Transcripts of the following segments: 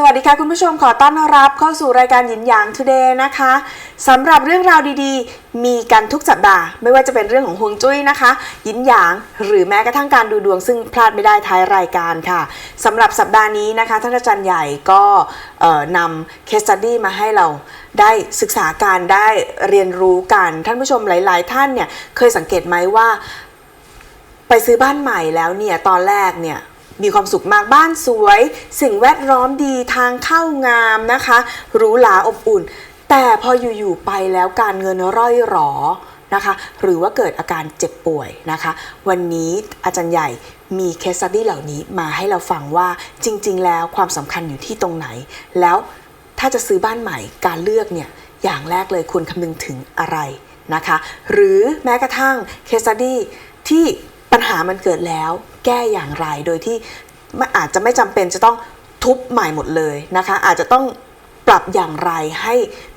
สวัสดีค่ะคุณผู้ชมขอต้อนรับเข้าสู่รายการหยินหยาง Today นะคะสำหรับเรื่องราวดีๆ มีกันทุกสัปดาห์ ไม่ว่าจะเป็นเรื่องของฮวงจุ้ยนะคะหยินหยาง หรือแม้กระทั่งการดูดวงซึ่งพลาดไม่ได้ท้ายรายการค่ะสำหรับสัปดาห์นี้นะคะ ท่านอาจารย์ใหญ่ก็นำเคสตัดดี้มาให้เราได้ศึกษาการได้เรียนรู้กันท่านผู้ชมหลาย ๆ ท่านเนี่ยเคยสังเกตไหมว่า ไปซื้อบ้านใหม่แล้วเนี่ยตอนแรกเนี่ย มีความสุขมากบ้านสวย สิ่งแวดล้อมดีทางเข้างามนะคะหรูหราอบอุ่น แต่พออยู่ๆไปแล้วการเงินร่อยหรอนะคะหรือว่าเกิดอาการเจ็บป่วยนะคะ วันนี้อาจารย์ใหญ่มีเคสสตี้เหล่านี้มาให้เราฟังว่าจริง ๆ แล้วความสำคัญอยู่ที่ตรงไหน แล้วถ้าจะซื้อบ้านใหม่การเลือกเนี่ยอย่างแรกเลยควรคำนึงถึงอะไรนะคะ หรือแม้กระทั่งเคสสตี้ที่ ปัญหามันเกิดแล้วแก้อย่างไรโดยที่ไม่อาจจะไม่จำเป็นจะต้องทุบใหม่หมดเลยนะคะ อาจจะต้องปรับอย่างไรให้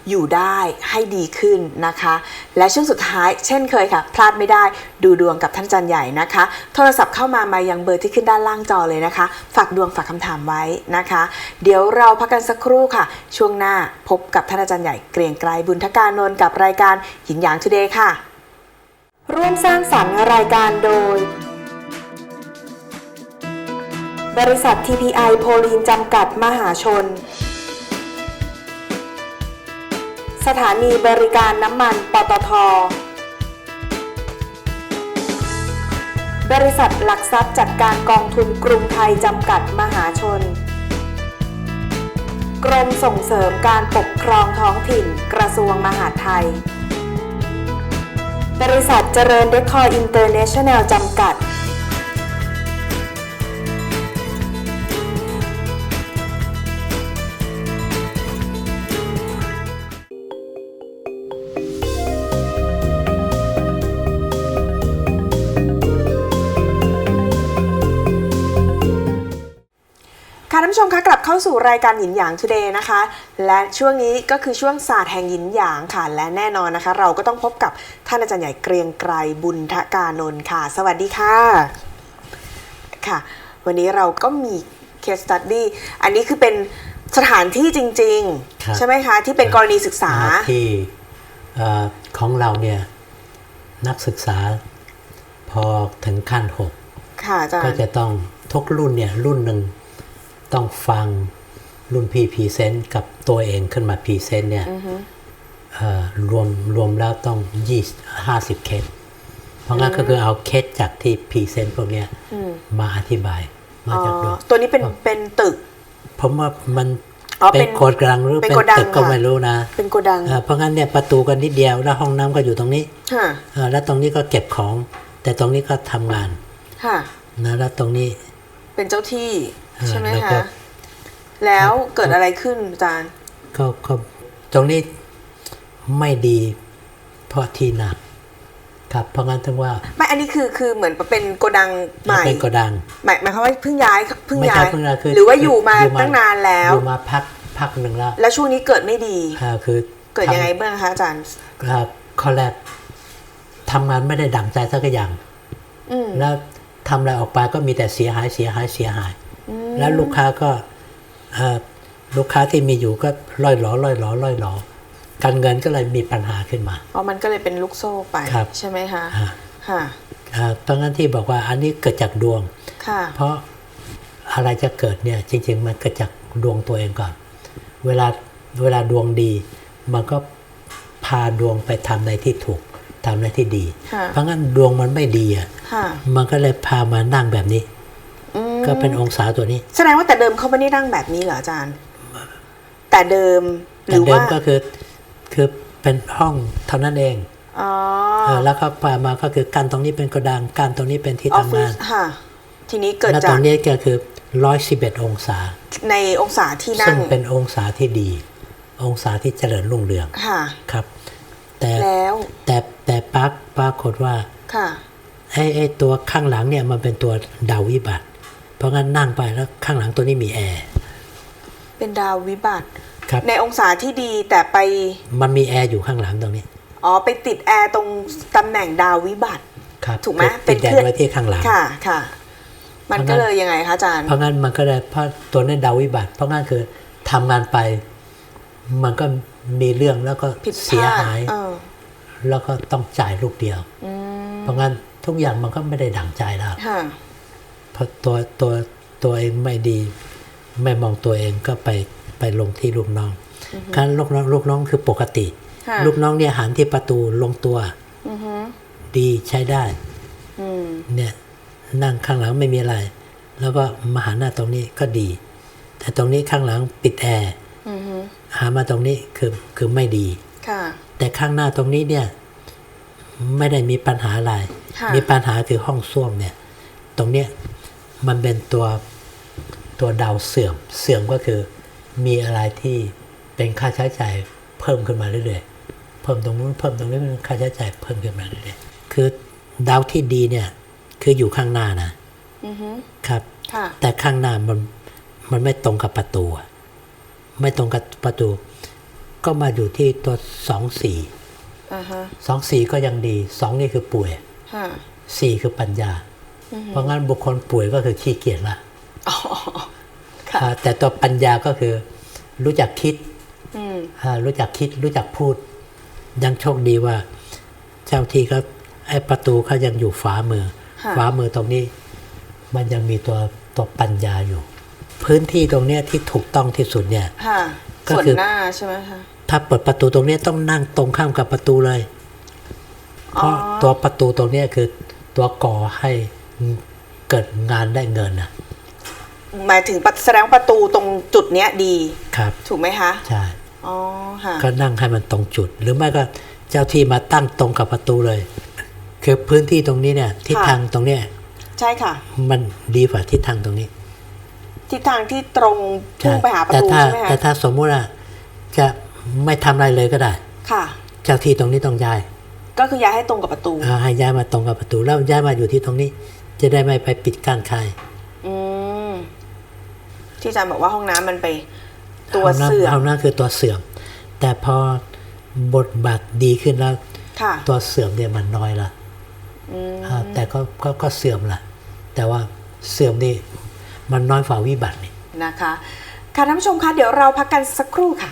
อยู่ได้ให้ดีขึ้นนะคะ และช่วงสุดท้ายเช่นเคยค่ะ พลาดไม่ได้ดูดวงกับท่านอาจันใหญ่นะคะ โทรศัพท์เข้ามามายังเบอร์ที่ขึ้นด้านล่างจอเลยนะคะ ฝากดวงฝากคำถามไว้นะคะ เดี๋ยวเราพักกันสักครู่ค่ะ ช่วงหน้าพบกับท่านอาจารย์ใหญ่เกรียงไกรบุญทการนนท์กับรายการหินหยางทูเดย์ค่ะ ร่วมสร้างสรรค์รายการโดย บริษัท TPI โพลีนจำกัดมหาชน สถานีบริการน้ำมันปตท บริษัทหลักทรัพย์จัดการกองทุนกรุงไทยจำกัดมหาชน กรมส่งเสริมการปกครองท้องถิ่นกระทรวงมหาดไทย บริษัทเจริญเดคอร์อินเตอร์เนชั่นแนลจำกัด ท่านผู้ชมคะกลับเข้าสู่รายการหยินหยาง Today นะคะ และช่วงนี้ก็คือช่วงศาสตร์แห่งหยินหยางค่ะ และแน่นอนนะคะ เราก็ต้องพบกับท่านอาจารย์ใหญ่เกรียงไกรบุญทกานนท์ค่ะ สวัสดีค่ะค่ะ วันนี้เราก็มี case study อันนี้คือเป็นสถานที่จริง ครับ ๆ ใช่ไหมคะ ที่เป็นกรณีศึกษา ที่เอ่อของเราเนี่ยนักศึกษาพอถึงขั้นหกค่ะอาจารก็ย์จะต้องทุกรุ่นเนี่ยรุ่นหนึ่ง ต้องฟังรุ่นพี่พรีเซนต์กับตัวเองขึ้นมาพรีเซนต์เนี่ยเอ่อรวมรวมแล้วต้องยี่ห้าสิบเคสเพราะงั้นก็คือเอาเคสจากที่พรีเซนต์พวกเนี้ยมาอธิบายมาอ๋อจากดวงตัวนี้เป็นเป็นตึก ผมว่ามันอ๋อเป็เป็นนโคดกลางหรือเป็นเป็นโกดังตึกก็ค่ะไม่รู้นะ เป็นโกดังเอ่อเพราะงั้นเนี่ยประตูกันนิดเดียวแล้วห้องน้ำก็อยู่ตรงนี้ค่ะเอ่อแล้วตรงนี้ก็เก็บของ แต่ตรงนี้ก็ทำงานค่ะนะแล้วตรงนี้ เป็นเจ้าที่เออ ใช่ไหมแล้วก็คะ แล้วเกิดอะไรขึ้นอาจารย์ก็ก็ตรงนี้ไม่ดีเพราะที่หนัก ครับ เพราะงั้นถึงว่าไม่อันนี้คือคือเหมือนเป็นโกดังใหม่เป็นโกดังหมายหมายความว่าเพิ่งย้ายเพิ่งไม่ย้าใช่ยเพิ่งย้ายคือหรือว่าอยู่มาอยู่มาตั้งนานแล้วอยู่มาพักพักหนึ่งแล้วแล้วช่วงนี้เกิดไม่ดีอ่าคือเกิดยังไงทบ้างคะอาจารย์ำครับข้อแรกทำงานไม่ได้ดั่งใจสักอย่างอืมแล้วทำอะไรออกไปก็มีแต่เสียหายเสียหายเสียหาย แล้วลูกค้าก็เอ่อลูกค้าที่มีอยู่ก็ล่อยหลอล่อยหลอล่อยหลอการเงินก็เลยมีปัญหาขึ้นมาอ๋อมันก็เลยเป็นลูกโซ่ไปครับใช่ไหมคะอ่าค่ะอ่าเพราะงั้นที่บอกว่าอันนี้เกิดจากดวงค่ะเพราะอะไรจะเกิดเนี่ยจริง ๆ มันเกิดจากดวงตัวเองก่อน เวลาเวลาดวงดี มันก็พาดวงไปทำในที่ถูกทำในที่ดีค่ะเพราะงั้นดวงมันไม่ดีอะค่ะมันก็เลยพามานั่งแบบนี้อืม ก็เป็นองศาตัวนี้ แสดงว่าแต่เดิมเขาไม่ได้นั่งแบบนี้เหรออาจารย์ แต่เดิมหแต่รือเดิว่ามก็คือคือเป็นห้องเท่านั้นเองอ๋อเออแล้วก็พามาก็คือการตรงนี้เป็นโกดังการตรงนี้เป็นที่ออฟทำฟิงาศนค่ะ ทีนี้เกิดแล้วตจารกงนี้ก็คือร้อยสิบเอ็ดองศา ในองศาที่นั่ซึ่งงเป็นองศาที่ดี องศาที่เจริญรุ่งเรืองค่ะครับ แต่แล้วแต่แต่ปรากปรากฏว่าค่ะไอ้ไอ้ตัวข้างหลังเนี่ยมันเป็นตัวดาววิบัติ เพราะงั้นนั่งไปแล้วข้างหลังตัวนี้มีแอร์ เป็นดาววิบัติครับในองศาที่ดีแต่ไป มันมีแอร์อยู่ข้างหลังตรงนี้ อ๋อ ไปติดแอร์ตรงตำแหน่งดาววิบัติ ครับ ถูกไหมติดแดงเครื่องไว้ที่ข้างหลัง ค่ะค่ะ มันเพก็ราะงั้นเลยยังไงคะอาจารย์ เพราะงั้นมันก็เลยเพราะตัวนี้ดาววิบัติ เพราะงั้นคือทำงานไป มันก็มีเรื่องแล้วก็ผิดพเสียลาดหายเออแล้วก็ต้องจ่ายลูกเดียวอืมเพราะงั้นทุกอย่างมันก็ไม่ได้ดั่งใจแล้วค่ะเพราะ ตัวตัวตัวเองไม่ดี ไม่มองตัวเองก็ไปไปลงที่ลูกน้อง การลูกน้องลูกน้องคือปกติค่ะลูกน้องเนี่ยหันที่ประตูลงตัวอือฮึดีใช้ได้อืมเนี่ยนั่งข้างหลังไม่มีอะไร แล้วก็มาหันหน้าตรงนี้ก็ดี แต่ตรงนี้ข้างหลังปิดแอร์อือฮึหามาตรงนี้คือคือไม่ดีค่ะแต่ข้างหน้าตรงนี้เนี่ย ไม่ได้มีปัญหาอะไรค่ะมีปัญหาคือห้องส้วมเนี่ย ตรงเนี้ย มันเป็นตัวตัวดาวเสื่อม เสื่อมก็คือมีอะไรที่เป็นค่าใช้จ่ายเพิ่มขึ้นมาเรื่อยๆ เพิ่มตรงนู้นเพิ่มตรงนี้เป็นค่าใช้จ่ายเพิ่มขึ้นมาเรื่อยๆ คือดาวที่ดีเนี่ยคืออยู่ข้างหน้านะอือฮึครับค่ะแต่ข้างหน้ามันมันไม่ตรงกับประตูอะไม่ตรงกับประตู ก็มาอยู่ที่ตัวสองสี่อ่าฮะสองสี่ก็ยังดีสองนี่คือป่วยค่ะสี่คือปัญญา เพราะงั้นบุคคลป่วยก็คือขี้เกียจละอ๋อค่ะอ่าแต่ตัวปัญญาก็คือ รู้จักคิดอืมอ่ารู้จักคิดรู้จักพูด ยังโชคดีว่า เจ้าที่ก็ไอ้ประตูเขายังอยู่ฝามือค่ะฝามือตรงนี้ มันยังมีตัวตัวปัญญาอยู่ พื้นที่ตรงเนี้ยที่ถูกต้องที่สุดเนี่ยค่ะก็ส่วนคือหน้าใช่ไหมคะถ้าเปิดประตูตรงเนี้ยต้องนั่งตรงข้ามกับประตูเลย เพอ๋อราะตัวประตูตรงเนี้ยคือตัวก่อให้ เกิดงานได้เงินนะหมายถึงแสดงว่าประตูตรงจุดเนี้ยดีครับ ถูกไหมคะใช่อ๋อค่ะก็นั่งให้มันตรงจุด หรือไม่ก็เจ้าที่มาตั้งตรงกับประตูเลย คือพื้นที่ตรงนี้เนี่ยทิศค่ะทางตรงเนี้ยใช่ค่ะ มันดีกว่าทิศทางตรงนี้ทิศทางที่ตรงพุ่งไปหาประแต่ตูถ้าใช่ไหมแต่คะถ้าสมมุติว่าจะไม่ทำอะไรเลยก็ได้ ค่ะ เจ้าที่ตรงนี้ต้องย้าย ก็คือย้ายให้ตรงกับประตูอ่าให้ย้ายมาตรงกับประตูแล้วย้ายมาอยู่ที่ตรงนี้ จะได้ไม่ไปปิดกั้นใครอืมที่อาจารย์บอกว่าห้องน้ำมันไป ตัวห้องน้ำเสื่อมห้องน้ำคือตัวเสื่อม แต่พอบทบาทดีขึ้นแล้วค่ะตัวเสื่อมเนี่ยมันน้อยละอืมอ่าแต่ก็ก็ก็เสื่อมละแต่ว่าเสื่อมนี่มันน้อยฝ่าวิบัตินี่นะคะค่ะท่านผู้ชมคะเดี๋ยวเราพักกันสักครู่ค่ะ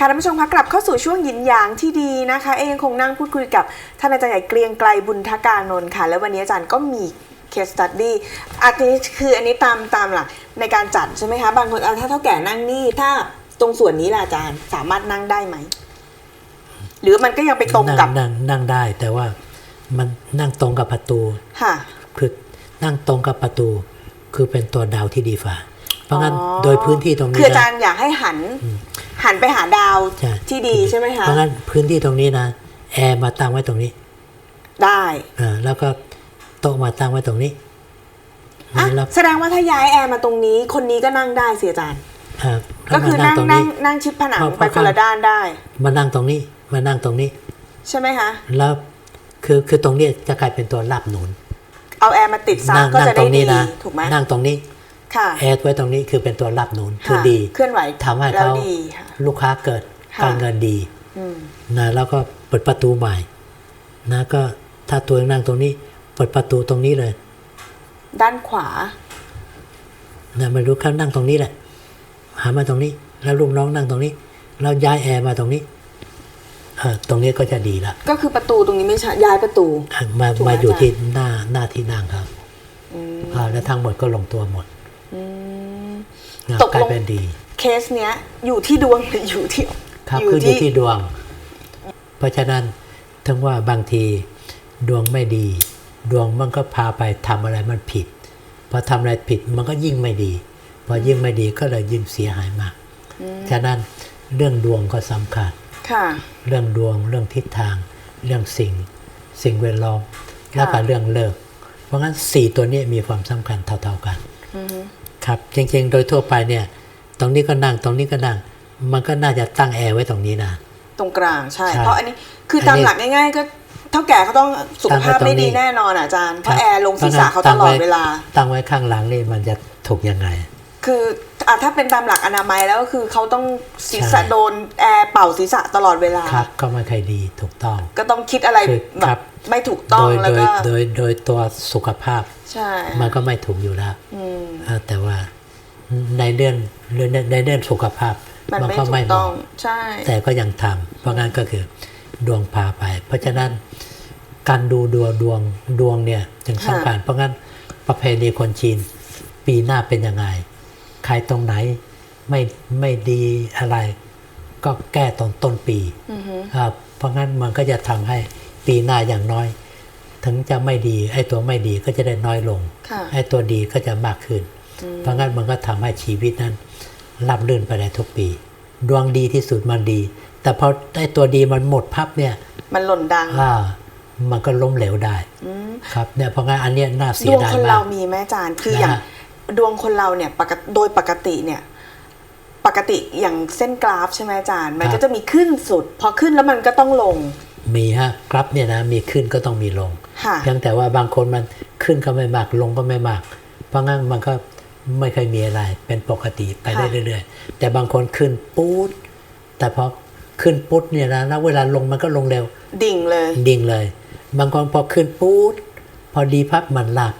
ค่ะท่านผู้ชมคะกลับเข้าสู่ช่วงหยินหยางที่ดีนะคะ เองคงนั่งพูดคุยกับท่านอาจารย์ใหญ่เกรียงไกลบุญทกานนท์ค่ะ แล้ววันนี้อาจารย์ก็มีเคสตัดดี้อันนี้คืออันนี้ตามตามหลักในการจัดใช่ไหมคะ บางคนเอาถ้าเท่าแก่นั่งนี่ถ้าตรงส่วนนี้ล่ะอาจารย์สามารถนั่งได้ไหม หรือมันก็ยังไปตรงนั่งกับนั่งนั่งได้ แต่ว่ามันนั่งตรงกับประตูค่ะคือนั่งตรงกับประตู คือเป็นตัวดาวที่ดีฝ่า เพราะงั้นอ๋อโดยพื้นที่ตรงคืนี้ออาจานะรย์อยากให้หัน หันไปหาดาวใช่ที่ดีใช่ไหมคะเพราะงั้นพื้นที่ตรงนี้นะแอร์มาตั้งไว้ตรงนี้ ได้อ่าแล้วก็โต๊ะมาตั้งไว้ตรงนี้อะแล้วแสดงว่าถ้าย้ายแอร์มาตรงนี้ คนนี้ก็นั่งได้สิอาจารย์อ่าก็คือแล้วมานั่งตรงนั่นี้งนั่งชิดผนังเพราะไปคนละด้านได้ มานั่งตรงนี้มานั่งตรงนี้ ใช่ไหมคะ แล้วคือคือตรงเนี้ยจะกลายเป็นตัวรับหนุน เอาแอร์มาติดซะนั่งก็นั่งจะตได้รงนี้ดีนะถูกไหมนั่งตรงนี้ค่ะ แอร์ไว้ตรงนี้คือเป็นตัวรับหนุนคือค่ะดีเคลื่อนไหวทำให้แล้วเขาดีค่ะลูกค้าเกิดค่ะการเงินดีอืมนะแล้วก็เปิดประตูใหม่ นะก็ถ้าตัวเองนั่งตรงนี้ เปิดประตูตรงนี้เลย ด้านขวานะไม่รู้เขานั่งตรงนี้แหละ หามาตรงนี้ แล้วลูกน้องนั่งตรงนี้ แล้วย้ายแอร์มาตรงนี้เออตรงนี้ก็จะดีละก็คือประตูตรงนี้ไม่ใช่ย้ายประตูอะมาถูกไหมมาอยู่อาจารย์ที่หน้าหน้าที่นั่งครับอืมอ่าแล้วทั้งหมดก็ลงตัวหมดอืมนะ ตกลงกลายเป็นดี เคสเนี้ย อยู่ที่ดวงหรืออยู่ที่ครับคืออยู่ที่ดวง เพราะฉะนั้นถึงว่าบางทีดวงไม่ดี ดวงมันก็พาไปทำอะไรมันผิดพอทำอะไรผิดมันก็ยิ่งไม่ดีพอยิ่งไม่ดีก็เลยยิ่งเสียหายมากฉะนั้นเรื่องดวงก็สำคัญค่ะเรื่องดวงเรื่องทิศทาง เรื่องสิ่ง สิ่งแวดล้อมแล้วก็เรื่องเลิก เพราะงั้นสี่ตัวนี้มีความสำคัญเท่าๆกันอือฮึ ครับจริงๆ โดยทั่วไปเนี่ย ตรงนี้ก็นั่งตรงนี้ก็นั่ง มันก็น่าจะตั้งแอร์ไว้ตรงนี้นะ ตรงกลางใช่ใช่เพราะอันนี้คืออันนี้ตามหลักง่ายๆก็เท่าแก่เขาต้องสุขภาพตั้งไว้ตรงไม่ดีนี้แน่นอนอะอาจารย์เพราะคบแอร์ลงศีรษะเขาตลอดเวลา ตั้งไว้ข้างหลังนี่มันจะถูกยังไง คืออะถ้าเป็นตามหลักอนามัยแล้วก็คือเขาต้องศีรษะใช่โดนแอร์เป่าศีรษะตลอดเวลาครับก็ไม่ค่อยดีถูกต้อง ก็ต้องคิดอะไรคือแบครับบ ไม่ถูกต้อโดงยแล้วโดยก็โดยโดยตัวสุขภาพใช่มันก็ไม่ถูกอยู่แล้วอืมเออแต่ว่าในเรื่องเรื่องในเรื่องสุขภาพมันไม่ก็ถูไม่กเหต้อมาะงใช่แต่ก็ยังทำเพราะงั้นก็คือดวงพาไป เพราะฉะนั้นการดูดวงดวงดวงเนี่ยจึงสำคัญเพราะงั้นประเพณีคนจีนปีหน้าเป็นยังไง ใครตรงไหนไม่ไม่ดีอะไร ก็แก้ตอนต้นปีอือฮึครับเพราะงั้นมันก็จะทำให้ ปีหน้าอย่างน้อย ถึงจะไม่ดี ไอ้ตัวไม่ดีก็จะได้น้อยลงค่ะไอ้ตัวดีก็จะมากขึ้น เพราะงั้นมันก็ทำให้ชีวิตนั้นรับรื่นไปได้ทุกปี ดวงดีที่สุดมันดี แต่พอไอ้ตัวดีมันหมดพับเนี่ย มันหล่นดังอ่ามันก็ล้มเหลวได้อืมครับเนี่ยเพราะงั้นอันเนี้ยน่าเสีดยวงดายคนมาเรากมีไหมอาจารย์คือนะฮะอย่างดวงคนเราเนี่ยปกติโดยปกติเนี่ยปกติอย่างเส้นกราฟใช่ไหมอาจารย์ มันก็จะมีขึ้นสุด พอขึ้นแล้วมันก็ต้องลง มีฮะครับเนี่ยนะมีขึ้นก็ต้องมีลงค่ะเพียงแต่ว่าบางคนมันขึ้นก็ไม่มากลงก็ไม่มาก เพราะงั้นมันก็ไม่เคยมีอะไรเป็นปกติไปได้ค่ะเรื่อยๆ แต่บางคนขึ้นปุ๊ดแต่พอขึ้นปุ๊ดเนี่ยนะแล้วเวลาลงมันก็ลงเร็ว ดิ่งเลยดิ่งเลย บางคนพอขึ้นปุ๊ดพอดีพับมันหลับ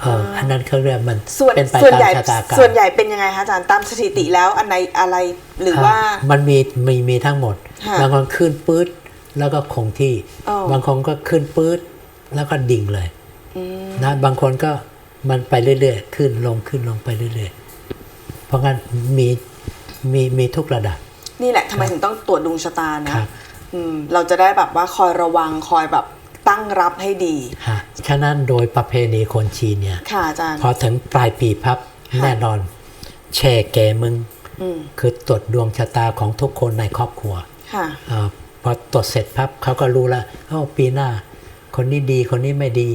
เอออันนั้นเขาเรียกมันส่วนเป็นไปส่วนตามใหญ่ชะตากรรมส่วนใหญ่เป็นยังไงคะอาจารย์ตามสถิติแล้วอันไหนอะไรหรือว่าอะมันมีมีมีทั้งหมดค่ะบางคนขึ้นปื๊ด แล้วก็คงที่อ๋อบางคนก็ขึ้นปื๊ดแล้วก็ดิ่งเลยอืมนะบางคนก็มันไปเรื่อยๆ ขึ้นลงขึ้นลงไปเรื่อยๆ เพราะงั้นมีมีมีทุกระดับ นี่แหละทำไมถึงต้องตรวจดวงชะตานะครับอืมเราจะได้แบบว่าคอยระวังคอยแบบตั้งรับให้ดีฮะฉะนั้นโดยประเพณีคนจีนเนี่ยค่ะอาจารย์พอถึงปลายปีพับค่ะแน่นอน แช่แก่มึงอืมคือตรวจดวงชะตาของทุกคนในครอบครัวค่ะอา พอตรวจเสร็จพับเขาก็รู้แล้วเอ้าปีหน้า คนนี้ดีคนนี้ไม่ดี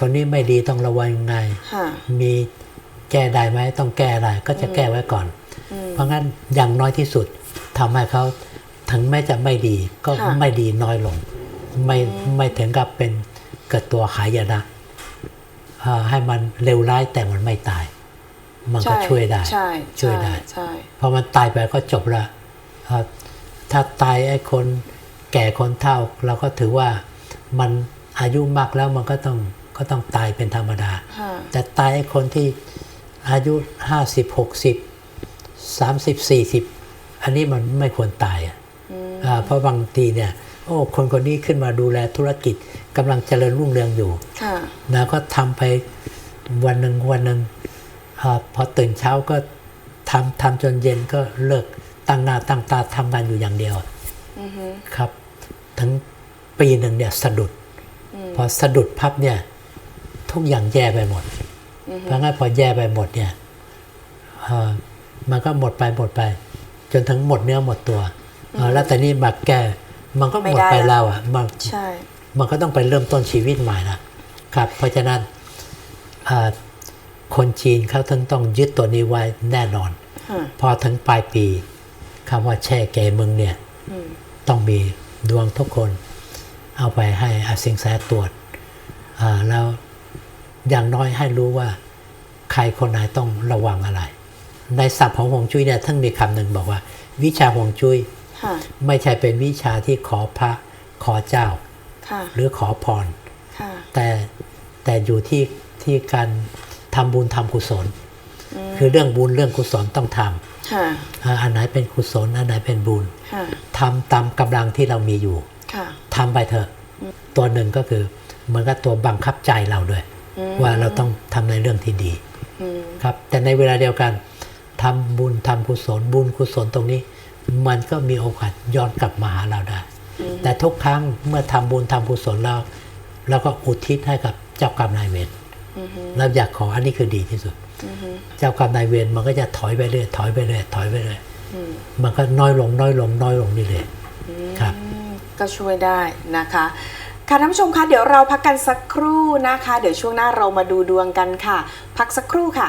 คนนี้ไม่ดีต้องระวังยังไงค่ะมีแก้ได้ไหมต้องแก้อะไรก็จะแก้ไว้ก่อนอืมเพราะงั้นอย่างน้อยที่สุดทำให้เขาถึงแม้จะไม่ดีก็ค่ะไม่ดีน้อยลง ไม่ไม่ถึงกับเป็นเกิดตัวขายนะอ่าให้มันเร็วร้ายแต่มันไม่ตาย มันก็ใช่วยได้ใช่ช่วยได้ใช่พอมันตายไปก็จบละอ่าถ้าตายไอ้คน แก่คนเฒ่าเราก็ถือว่ามันอายุมากแล้วมันก็ต้องก็ต้องตายเป็นธรรมดาค่ะแต่ตายไอ้คนที่อายุห้าสิบหกสิบสามสิบสี่สิบอันนี้มันไม่ควรตายอะอ่าเพราะบางทีเนี่ยโอ้คนคนนี้ขึ้นมาดูแลธุรกิจกำลังเจริญรุ่งเรืองอยู่ค่ะนะก็ทำไปวันหนึ่งวันหนึ่งอาพอตื่นเช้าก็ทำทำจนเย็นก็เลิกตั้งหน้าตั้งตาทำงานอยู่อย่างเดียวอือฮึครับ ทั้งปีหนึ่งเนี่ยสะดุดพอสะดุดพับเนี่ยทุกอย่างแย่ไปหมด เพราะงั้นพอแย่ไปหมดเนี่ยเอ่อมันก็หมดไปหมดไป จนถึงหมดเนื้อหมดตัวเอ่อแล้วแต่นี่มาแก้มันก็หมดไปแล้วอะมันใช่มันก็ต้องไปเริ่มต้นชีวิตใหม่นะครับ เพราะฉะนั้นอ่าคนจีนเขาต้องต้องยึดตัวนี้ไว้แน่นอนค่ะพอถึงปลายปีคำว่าแช่แก่เมืองเนี่ยอืมต้องมี ดวงทุกคน เอาไปให้อาสิงแสตรวจอ่าแล้วอย่างน้อยให้รู้ว่าใครคนไหนต้องระวังอะไร ในศัพท์ของฮวงจุ้ยเนี่ยท่านมีคำหนึ่งบอกว่า วิชาฮวงจุ้ยค่ะไม่ใช่เป็นวิชาที่ขอพระขอเจ้าค่ะหรือขอพรค่ะแต่แต่อยู่ที่ที่การทำบุญทำกุศล คือเรื่องบุญเรื่องกุศลต้องทค่ะำ อ่าอันไหนเป็นกุศลอันไหนเป็นบุญค่ะทำตามกำลังที่เรามีอยู่ค่ะทำไปเถอะ ตัวหนึ่งก็คือเหมือนกับตัวบังคับใจเราด้วย ว่าเราต้องทำในเรื่องที่ดีอืมครับ แต่ในเวลาเดียวกันทำบุญทำกุศลบุญกุศลตรงนี้ มันก็มีโอกาสย้อนกลับมาหาเราได้ แต่ทุกครั้งเมื่อทำบุญทำกุศลแล้วเราก็อุทิศให้กับเจ้ากรรมนายเวร เราอยากขออันนี้คือดีที่สุด เจ้ากรรมนายเวรมันก็จะถอยไปเรื่อยถอยไปเรื่อยถอยไปเรื่อยมันก็น้อยลงน้อยลงน้อยลงนี่เลยครับ ก็ช่วยได้นะคะค่ะท่านผู้ชมคะเดี๋ยวเราพักกันสักครู่นะคะ เดี๋ยวช่วงหน้าเรามาดูดวงกันค่ะ พักสักครู่ค่ะ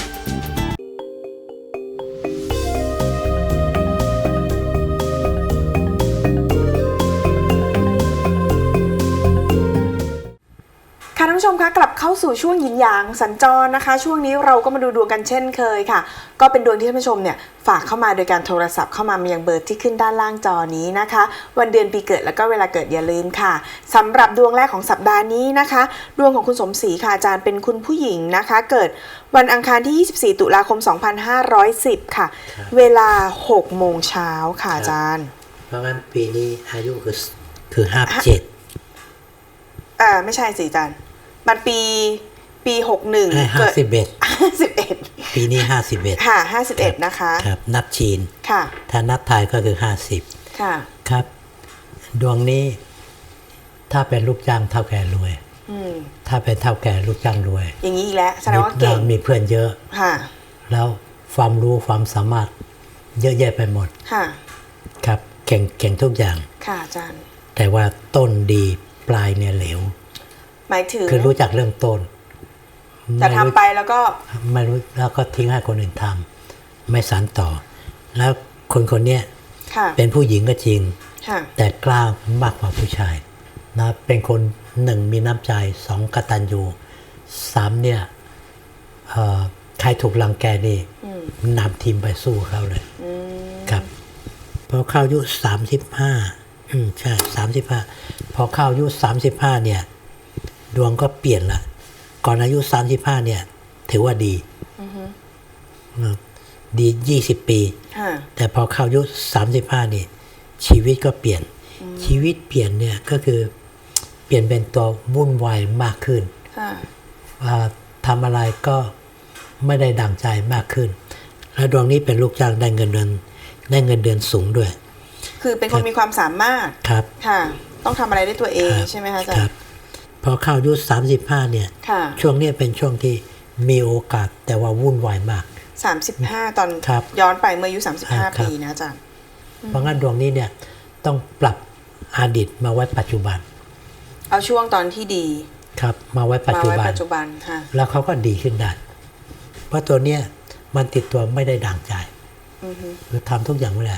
ค่ะท่านผู้ชมคะกลับเข้าสู่ช่วงหยินหยางสัญจรนะคะ ช่วงนี้เราก็มาดูดวงกันเช่นเคยค่ะ ก็เป็นดวงที่ท่านผู้ชมเนี่ยฝากเข้ามาโดยการโทรศัพท์เข้ามามายังเบอร์ที่ขึ้นด้านล่างจอนี้นะคะ วันเดือนปีเกิดแล้วก็เวลาเกิดอย่าลืมค่ะสำหรับดวงแรกของสัปดาห์นี้นะคะ ดวงของคุณสมศรีค่ะอาจารย์เป็นคุณผู้หญิงนะคะ เกิดวันอังคารที่ 24 ตุลาคม 2510 ค่ะ เวลา6โมงเช้าค่ะอาจารย์เพราะงั้นปีนี้อายุคือคือห้าเจ็ดอ่าไม่ใช่สิอาจารย์ มันปีปีหกหนึ่งห้าเกิดสิบเอ็ดห้าสิบเอ็ดปีนี้ห้าสิบเอ็ดค่ะห้าสิบเอ็ดนะคะครับนับจีนค่ะ ถ้านับไทยก็คือห้าสิบค่ะครับ ดวงนี้ ถ้าเป็นลูกจ้างเท่าแก่รวยอืมถ้าเป็นเท่าแก่ลูกจ้างรวย อย่างนี้อีกแล้วแสดงว่าเก่งมีเพื่อนเยอะค่ะ แล้วความรู้ความสามารถ เยอะแยะไปหมดค่ะ ครับเก่งเก่งทุกอย่างค่ะอาจารย์แต่ว่าต้นดีปลายเนี่ยเหลว หมายถึง คือรู้จักเรื่องต้นจะม่ทำรู้ไปแล้วก็ไม่รู้แล้วก็ทิ้งให้คนอื่นทำไม่สานต่อ แล้วคนคนเนี้ยค่ะเป็นผู้หญิงก็จริงค่ะแต่กล้ามากกว่าผู้ชายนะเป็นคนหนึ่งมีน้ำใจสองกตัญญูสามเนี่ยเอ่อใครถูกลังแกนี่อืมนำทีมไปสู้เขาเลยอืมครับพอเข้าอายุสามสิบห้าอืมใช่สามสิบห้าพอเข้าอายุสามสิบห้าเนี่ย ดวงก็เปลี่ยนละ ก่อนอายุสามสิบห้าเนี่ย ถือว่าดีนะดียี่สิบปีค่ะแต่พอเข้าอายุสามสิบห้านี่ ชีวิตก็เปลี่ยน ชีวิตเปลี่ยนเนี่ยก็คือเปลี่ยนเป็นตัววุ่นวายมากขึ้นค่ะอ่าทำอะไรก็ไม่ได้ดังใจมากขึ้น แล้วดวงนี้เป็นลูกจ้างได้เงินเดือนได้เงินเดือนสูงด้วย คือเป็นคนมีความสามารถ ครับ ค่ะ ต้องทำอะไรได้ตัวเองครับใช่ไหมคะอาจารครับย์ พอเข้าอายุสามสิบห้าเนี่ยค่ะช่วงเนี้ยเป็นช่วงที่มีโอกาสแต่ว่าวุ่นวายมากสามสิบห้าตอนครับย้อนไปเมื่ออายุสามสิบห้าครับปีนะอาจารย์เพราะงั้นดวงนี้เนี่ยต้องปรับอดีตมาไว้ปัจจุบัน เอาช่วงตอนที่ดี ครับมาไว้ปัจมาจุไว้บันปัจจุบันค่ะแล้วเขาก็ดีขึ้นได้เพราะตัวเนี้ยมันติดตัวไม่ได้ดังใจอือฮึคือทำทุกอย่างไม่ได้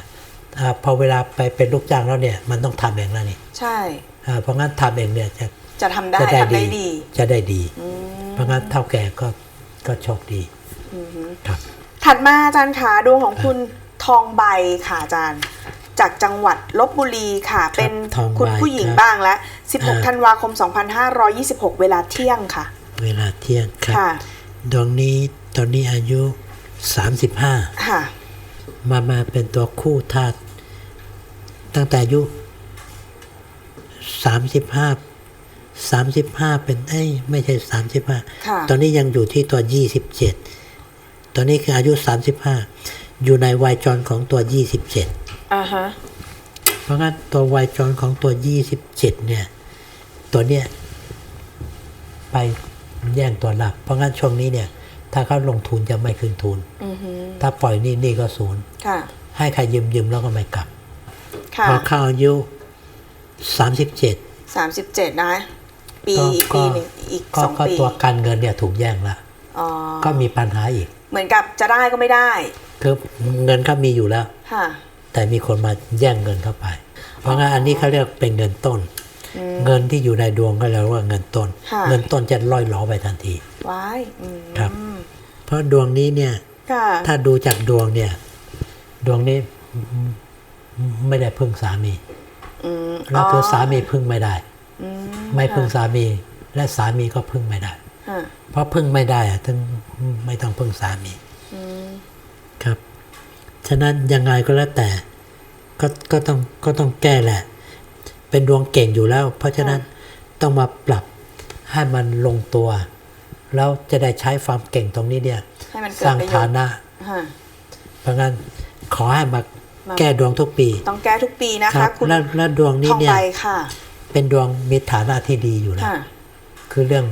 อ่าพอเวลาไปเป็นลูกจ้างแล้วเนี่ยมันต้องทำเองแล้วนี่ ใช่อ่าเพราะงั้นทำเองเนี่ยจะ จะทำได้จะได้ทำได้ดีดีจะได้ดี อืมเพราะงั้นเท่าแก่ก็ก็โชคดีอือฮึครับ ถัดมาอาจารย์ขาดวงของคุณทองใบค่ะอาจารย์ จากจังหวัดลบบุรีค่ะ เป็นทองใบคุณผู้หญิงครับบ้างแล้วอ่า 16 ธันวาคม 2526 เวลาเที่ยงค่ะ เวลาเที่ยงครับ ค่ะ ดวงนี้ตอนนี้อายุ 35 ค่ะ มามาเป็นตัวคู่ธาตุตั้งแต่อายุ 35 35 เป็นเอ้ยไม่ใช่ค่ะ35 ตอนนี้ยังอยู่ที่ตัว 27 ตอนนี้คืออายุ 35 อยู่ในวัยจรของตัว 27อ่าฮะเพราะงั้นตัววัยจรของตัว 27 เนี่ย ตัวเนี้ยไปแย่งตัวหลัก เพราะงั้นช่วงนี้เนี่ย ถ้าเขาลงทุนจะไม่คืนทุนอือฮึถ้าปล่อยหนี่นี่ก็ศูนย์ค่ะให้ใครยืมยืมแล้วก็ไม่กลับค่ะพอเข้าอายุ 37สามสิบเจ็ดนะ ปีก็อีกปีหนึ่งอีกก็สองก็ปีตัวการเงินเนี่ยถูกแย่งละอ๋อก็มีปัญหาอีก เหมือนกับจะได้ก็ไม่ได้คือเงินเขามีอยู่แล้วค่ะแต่มีคนมาแย่งเงินเข้าไป เพราะงั้นอันนี้เขาเรียกเป็นเงินต้น เงินที่อยู่ในดวงก็เรียกว่าเงินต้นค่ะเงินต้นจะล่อยหลอไปทันทีว้ายอืมครับ เพราะดวงนี้เนี่ยค่ะถ้าดูจากดวงเนี่ย ดวงนี้ไม่ได้พึ่งสามีอืมแล้วคือสามีพึ่งไม่ได้อืม ไม่พึ่งสามี และสามีก็พึ่งไม่ได้ค่ะเพราะพึ่งไม่ได้อะถึงไม่ต้องพึ่งสามีอืมครับ ฉะนั้นยังไงก็แล้วแต่ ก็ก็ต้องก็ต้องแก้แหละ เป็นดวงเก่งอยู่แล้ว เพราะฉะนั้นต้องมาปรับให้มันลงตัว แล้วจะได้ใช้ความเก่งตรงนี้เนี่ยให้มันเกิสดร้างประโยฐาชน์นะค่ะเพราะงั้นขอให้มามาแก้ดวงทุกปี ต้องแก้ทุกปีนะคคะรับคุณแล้วแล้วดวงทนี้องเนี่ใบยค่ะ เป็นดวงมีฐานะที่ดีอยู่แล้วค่ะคือเรื่อง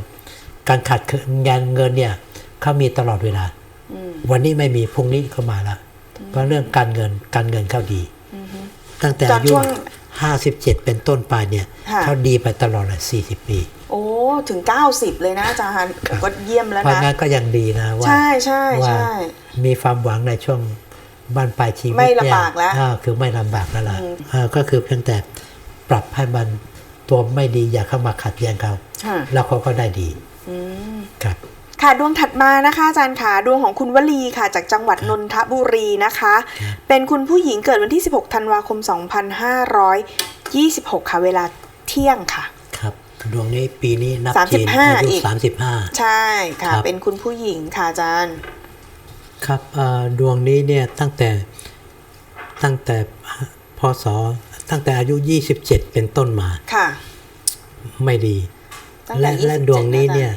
การขัดเคืองงานเงินเนี่ยเขามีตลอดเวลาอืมวันนี้ไม่มีพรุ่งนี้ก็มาแล้วเพราะเรื่องการเงินการเงินเขาดีอือฮึตั้งแต่จากอายุช่วง57เป็นต้นไปเนี่ยค่ะเขาดีไปตลอดเลย40ปี โอ้ถึง90เลยนะอาจารย์ครับก็เยี่ยมแล้วเพราะนะงั้นก็ยังดีนะว่าใช่ใช่ว่าใช่มีความหวังในช่วงบ้านปลายชีวิตไม่เนี่ยลำบากแล้วอ่าคือไม่ลำบากแล้วล่ะอืมอ่าก็คือเพียงแต่ปรับให้มัน ตัวไม่ดีอย่าเข้ามาขัดแย้งเขาค่ะแล้วเขาก็ได้ดีอืมครับค่ะดวงถัดมานะคะอาจารย์ค่ะดวงของคุณวลีค่ะ จากจังหวัดนนทบุรีนะคะ เป็นคุณผู้หญิงเกิดวันที่ 16 ธันวาคม 2526 ค่ะ เวลาเที่ยงค่ะ ครับดวงนี้ปีนี้นับสามสิจีบนห้าอายุอีกสามสิบห้าใช่ค่ะครับเป็นคุณผู้หญิงค่ะอาจารย์ ครับเอ่อดวงนี้เนี่ยตั้งแต่ตั้งแต่พศ ตั้งแต่อายุ 27 เป็นต้นมาค่ะ ไม่ดีตั้งแต่และและ27ดวงนี้เนี่ย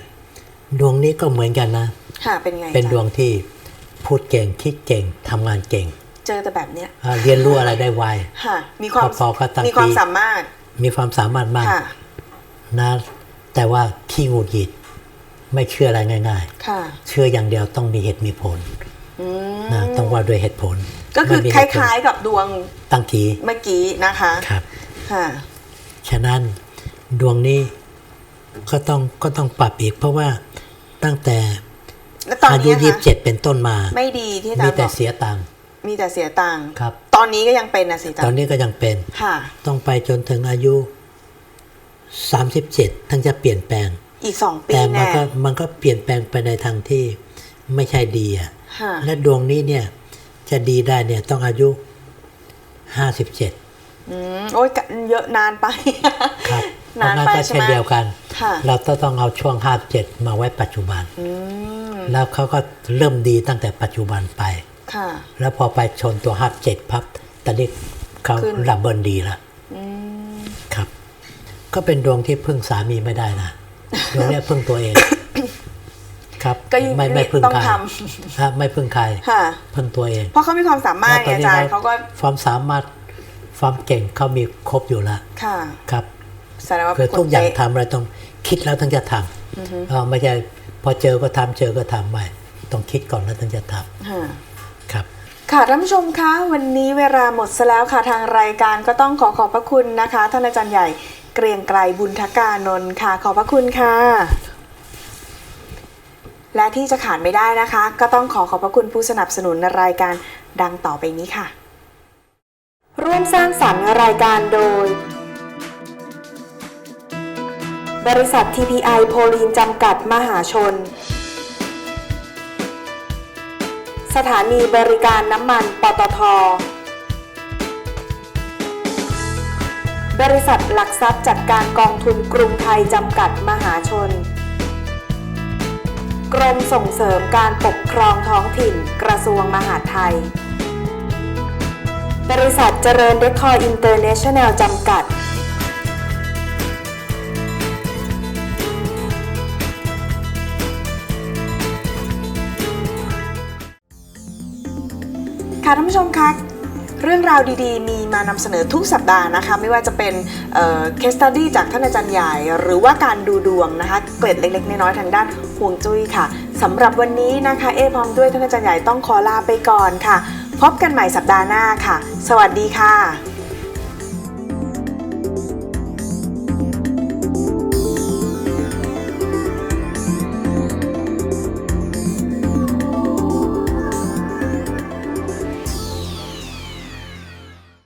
ดวงนี้ก็เหมือนกันนะค่ะเป็นไงเป็นอาจารย์ดวงที่พูดเก่งคิดเก่งทำงานเก่ง เจอแต่แบบเนี้ยอ่าเรียนรู้อะไรได้ไวค่ะ มีความพอๆกับตั้งมีความปีสามารถ มีความสามารถมากค่ะนะแต่ว่าขี้หงุดหงิดไม่เชื่ออะไรง่ายค่ะๆเชื่ออย่างเดียวต้องมีเหตุมีผลอืม นะต้องว่าด้วยเหตุผล ก็คือไม่มีคเหตุผลล้ายๆกับดวงตั้งทีเมื่อกี้นะคะครับค่ะฉะนั้นดวงนี้ก็ต้องก็ต้องปรับอีกเพราะว่าตั้งแต่แล้วตอนอายุนี้ยี่นะสิบเจ็ดเป็นต้นมา ไม่ดีที่อาจามีรย์บแต่อกเสียตังค์มีแต่เสียตังค์ครับ ตอนนี้ก็ยังเป็นนะสิอาจาตอรนย์นี้ก็ยังเป็นค่ะต้องไปจนถึงอายุ37ทั้งจะเปลี่ยนแปลง อีกสองปีแต่มันแน่ก็มันก็เปลี่ยนแปลงไปในทางที่ไม่ใช่ดีอะค่ะ และดวงนี้เนี่ยจะดีได้เนี่ยต้องอายุ57อืมโอ้ยกะเยอะนานไป ครับเพนานราะงั้นไปก็ใช่เช่นไหมเดียวกันค่ะเราต้องต้องเอาช่วง57มาไว้ปัจจุบันอืมแล้วเขาก็เริ่มดีตั้งแต่ปัจจุบันไปค่ะแล้วพอไปชนตัวห้าเจ็ดพับตอนนี้เขาขึ้นระเบิดดีแล้วอืมครับ ก็เป็นดวงที่พึ่งสามีไม่ได้นะดวงเนี้ยพึ่งตัวเอง ครับก็ยิ่งไม่ไม่พึ่งต้องใครทฮะไม่พึ่งใครค่ะพึ่งตัวเอง เพราะเขามีความสามารถไงแล้วตนอานี้จารย์เขาก็ความสามารถความเก่งเขามีครบอยู่แล้วค่ะครับแสดงว่าคือเป็นคทุนกอย่างเป๊ะทำอะไรต้องคิดแล้วถึงจะทำเออไม่ใช่พอเจอก็ทำเจอก็ทำไม่ต้องคิดก่อนแล้วถึงจะทค่ะำครับค่ะท่านผู้ชมคะวันนี้เวลาหมดซะแล้วค่ะทางรายการก็ต้องขอขอบพระคุณนะคะ ท่านอาจารย์ใหญ่เกรียงไกรบุญทกานนท์ค่ะ ขอบพระคุณค่ะ และที่จะขาดไม่ได้นะคะ ก็ต้องขอขอบพระคุณผู้สนับสนุนรายการดังต่อไปนี้ค่ะ ร่วมสร้างสรรค์รายการโดย บริษัท TPI โพลีนจำกัดมหาชน สถานีบริการน้ำมันปตท บริษัทหลักทรัพย์จัดการกองทุนกรุงไทยจำกัดมหาชน กรมส่งเสริมการปกครองท้องถิ่น กระทรวงมหาดไทย บริษัทเจริญเดคอร์อินเตอร์เนชั่นแนลจำกัด ค่ะท่านผู้ชมคะ เรื่องราวดีๆ มีมานำเสนอทุกสัปดาห์นะคะ ไม่ว่าจะเป็นเคสตัดดี้จากท่านอาจารย์ใหญ่ หรือว่าการดูดวงนะคะ เกร็ดเล็กๆ น้อยๆ ทางด้านห่วงจุ้ยค่ะสำหรับวันนี้นะคะ เอพร้อมด้วยท่านอาจารย์ใหญ่ต้องขอลาไปก่อนค่ะ พบกันใหม่สัปดาห์หน้าค่ะ สวัสดีค่ะ